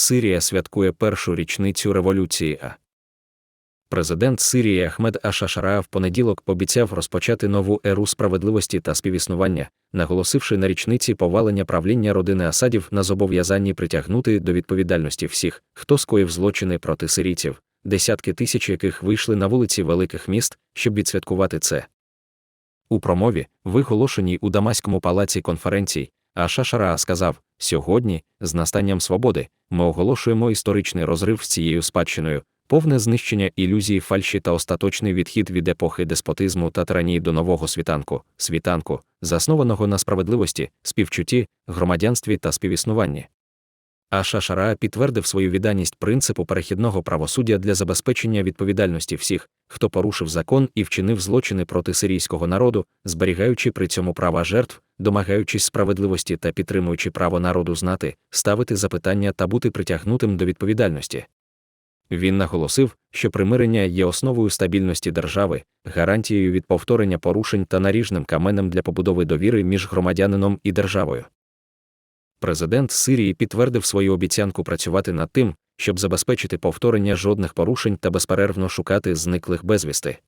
Сирія святкує першу річницю революції. А президент Сирії Ахмед Ашашара в понеділок пообіцяв розпочати нову еру справедливості та співіснування, наголосивши на річниці повалення правління родини Асадів на зобов'язанні притягнути до відповідальності всіх, хто скоїв злочини проти сирійців, десятки тисяч яких вийшли на вулиці великих міст, щоб відсвяткувати це. У промові, виголошеній у Дамаському палаці конференцій, Аша сказав: сьогодні, з настанням свободи, ми оголошуємо історичний розрив з цією спадщиною, повне знищення ілюзії фальші та остаточний відхід від епохи деспотизму та тиранії до нового світанку, світанку, заснованого на справедливості, співчутті, громадянстві та співіснуванні. Аша Шара підтвердив свою відданість принципу перехідного правосуддя для забезпечення відповідальності всіх, хто порушив закон і вчинив злочини проти сирійського народу, зберігаючи при цьому права жертв, домагаючись справедливості та підтримуючи право народу знати, ставити запитання та бути притягнутим до відповідальності. Він наголосив, що примирення є основою стабільності держави, гарантією від повторення порушень та наріжним каменем для побудови довіри між громадянином і державою. Президент Сирії підтвердив свою обіцянку працювати над тим, щоб забезпечити повторення жодних порушень та безперервно шукати зниклих безвісти.